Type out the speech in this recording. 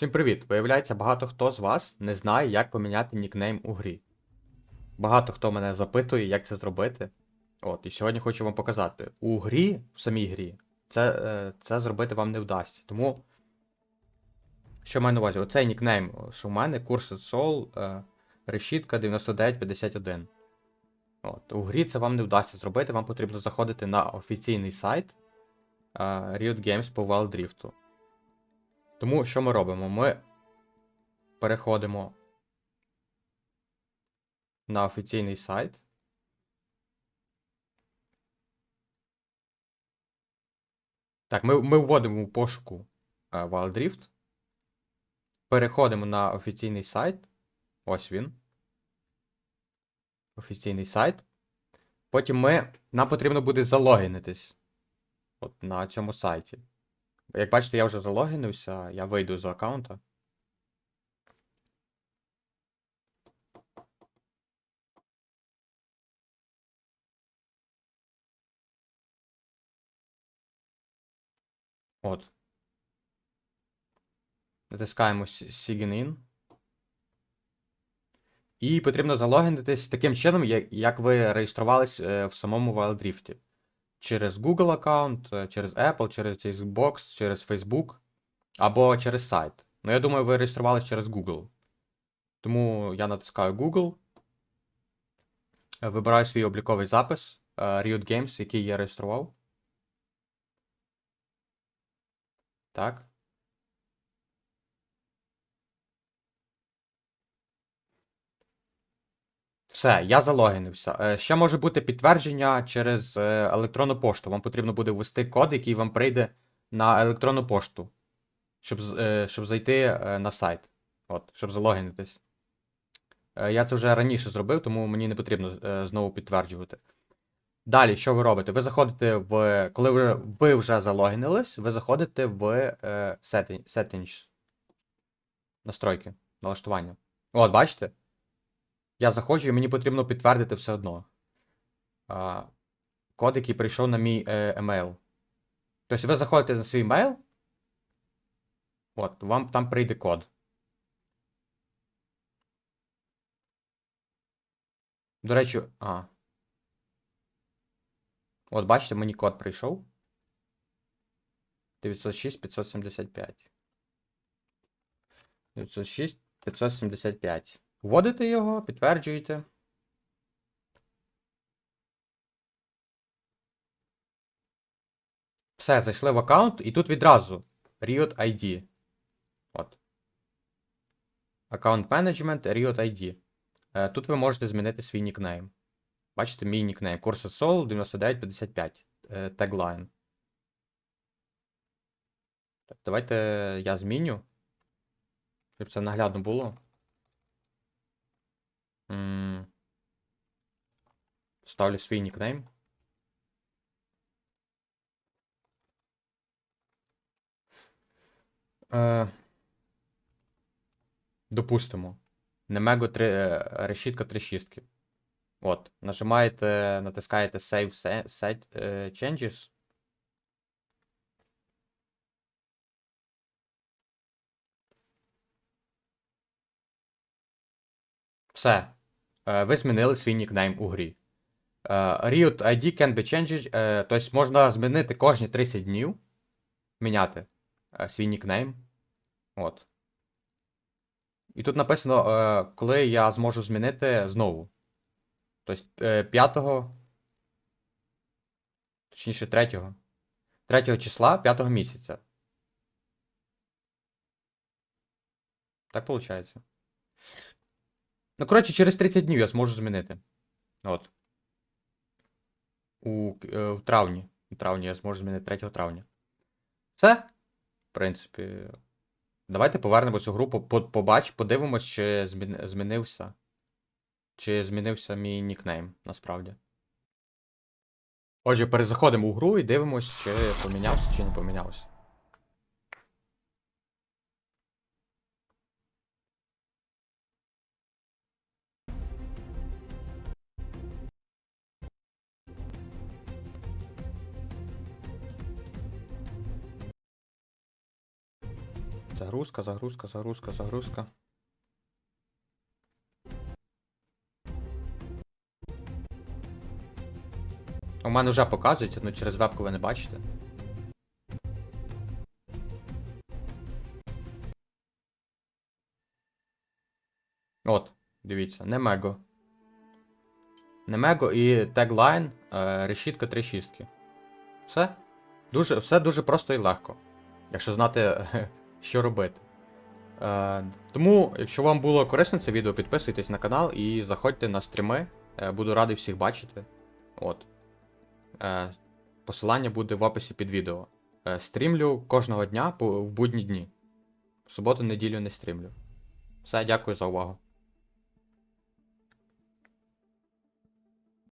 Всім привіт! Виявляється, багато хто з вас не знає, як поміняти нікнейм у грі. Багато хто мене запитує, як це зробити. От, і сьогодні хочу вам показати. У грі, в самій грі, це, е, це зробити вам не вдасться. Тому, що маю на увазі? Оцей нікнейм, що в мене, Cursed Soul, е, решітка 9951. От, у грі це вам не вдасться зробити, вам потрібно заходити на офіційний сайт е, Riot Games по Wild Rift. Тому що ми робимо? Ми переходимо на офіційний сайт. Так, ми, ми вводимо у пошуку е, Wild Rift. Переходимо на офіційний сайт. Ось він. Офіційний сайт. Потім ми, нам потрібно буде залогінитись. От на цьому сайті. Як бачите, я вже залогінився, я вийду з аккаунта. От. Натискаємо Sign in. І потрібно залогінитись таким чином, як, ви реєструвались е, в самому Wild Rift. Через Google аккаунт, е, через Apple, через Xbox, через Facebook або через сайт. Ну, я думаю, ви реєструвалися через Google. Тому я натискаю Google. Вибираю свій обліковий запис е, Riot Games, який я реєстрував. Так. Все, я залогінився. Е, Ще може бути підтвердження через е, електронну пошту. Вам потрібно буде ввести код, який вам прийде на електронну пошту, щоб, е, щоб зайти на сайт. От, щоб залогінитись. Я це вже раніше зробив, тому мені не потрібно знову підтверджувати. Далі, що ви робите? Ви заходите в. Коли ви, ви вже залогінились, ви заходите в settings. Настройки, налаштування. От, бачите? Я заходжу і мені потрібно підтвердити все одно. А, код, який прийшов на мій е, емейл. Тобто ви заходите на свій емейл. От, вам там прийде код. До речі, а. От, бачите, мені код прийшов. 906 575. 906 575. Вводите його, підтверджуєте. Все, зайшли в аккаунт, і тут відразу Riot ID. От. Аккаунт Management, Riot ID. Е, Тут ви можете змінити свій нікнейм. Бачите, мій нікнейм. Cursed Soul 9955. е, Теглайн. Так, давайте я зміню. Щоб це наглядно було. Ставлю свій нікнейм. Е, допустимо. Немего 3, е, решітка 3 шістки. От. Нажимаєте, натискаєте Save Set е, Changes. Все. Е, Ви змінили свій нікнейм у грі. Е, Riot ID can be changed. е, Тобто можна змінити кожні 30 днів. Міняти свій нікнейм. От. І тут написано, коли я зможу змінити знову. Тобто е, 5. Точніше, 3. 3 числа 5 місяця. Так виходить. Ну, коротше, через 30 днів я зможу змінити. От. У, е, в травні. У травні я зможу змінити 3 травня. Все. В принципі. Давайте повернемось у гру, по- по- побач, подивимось, чи змін- змінився. Чи змінився мій нікнейм, насправді. Отже, перезаходимо у гру і дивимось, чи помінявся, чи не помінявся. Загрузка, загрузка, загрузка, загрузка. У мене вже показується, але через вебку ви не бачите. От, дивіться, Немего. Немего і теглайн, е, решітка 3 шістки. Все. Дуже, все дуже просто і легко. Якщо знати, що робити. Е, тому, якщо вам було корисно це відео, підписуйтесь на канал і заходьте на стріми. Е, буду радий всіх бачити. От. Е, посилання буде в описі під відео. Е, стрімлю кожного дня в будні дні. В суботу, неділю не стрімлю. Все, дякую за увагу.